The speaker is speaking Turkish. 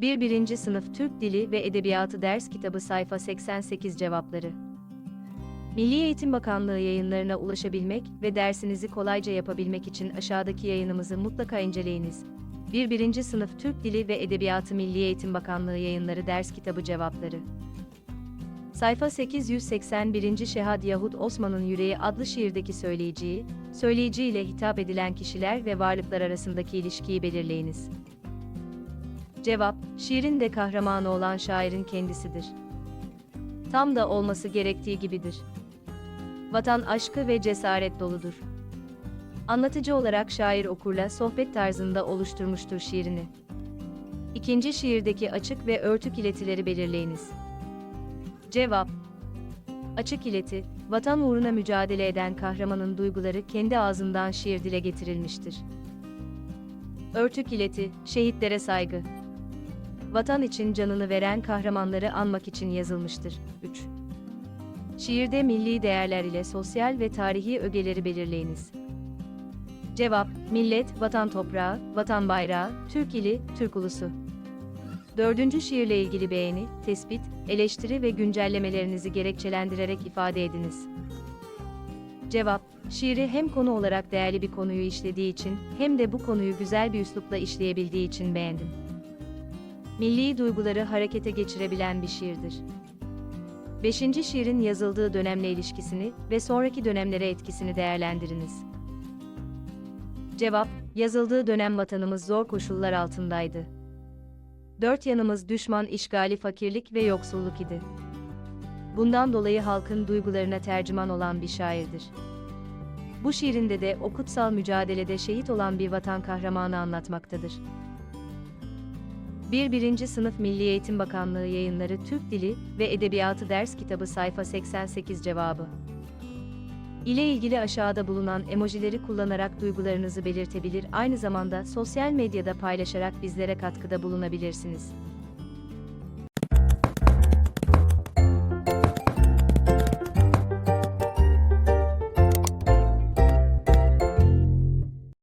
1. 1. Sınıf Türk Dili ve Edebiyatı Ders Kitabı Sayfa 88 Cevapları Milli Eğitim Bakanlığı yayınlarına ulaşabilmek ve dersinizi kolayca yapabilmek için aşağıdaki yayınımızı mutlaka inceleyiniz. 1. 1. Sınıf Türk Dili ve Edebiyatı Milli Eğitim Bakanlığı yayınları ders kitabı cevapları. Sayfa 881. Şehad Yahut Osman'ın Yüreği adlı şiirdeki söyleyiciyi, söyleyici ile hitap edilen kişiler ve varlıklar arasındaki ilişkiyi belirleyiniz. Cevap, şiirin de kahramanı olan şairin kendisidir. Tam da olması gerektiği gibidir. Vatan aşkı ve cesaret doludur. Anlatıcı olarak şair okurla sohbet tarzında oluşturmuştur şiirini. İkinci şiirdeki açık ve örtük iletileri belirleyiniz. Cevap Açık ileti, vatan uğruna mücadele eden kahramanın duyguları kendi ağzından şiir dile getirilmiştir. Örtük ileti, şehitlere saygı. Vatan için canını veren kahramanları anmak için yazılmıştır. 3. Şiirde milli değerler ile sosyal ve tarihi ögeleri belirleyiniz. Cevap, millet, vatan toprağı, vatan bayrağı, Türk ili, Türk ulusu. Dördüncü şiirle ilgili beğeni, tespit, eleştiri ve güncellemelerinizi gerekçelendirerek ifade ediniz. Cevap, şiiri hem konu olarak değerli bir konuyu işlediği için hem de bu konuyu güzel bir üslupla işleyebildiği için beğendim. Milli duyguları harekete geçirebilen bir şiirdir. Beşinci şiirin yazıldığı dönemle ilişkisini ve sonraki dönemlere etkisini değerlendiriniz. Cevap, yazıldığı dönem vatanımız zor koşullar altındaydı. Dört yanımız düşman işgali fakirlik ve yoksulluk idi. Bundan dolayı halkın duygularına tercüman olan bir şairdir. Bu şiirinde de o kutsal mücadelede şehit olan bir vatan kahramanı anlatmaktadır. 1. 1. Sınıf Milli Eğitim Bakanlığı Yayınları Türk Dili ve Edebiyatı Ders Kitabı Sayfa 88 Cevabı ile ilgili aşağıda bulunan emojileri kullanarak duygularınızı belirtebilir aynı zamanda sosyal medyada paylaşarak bizlere katkıda bulunabilirsiniz.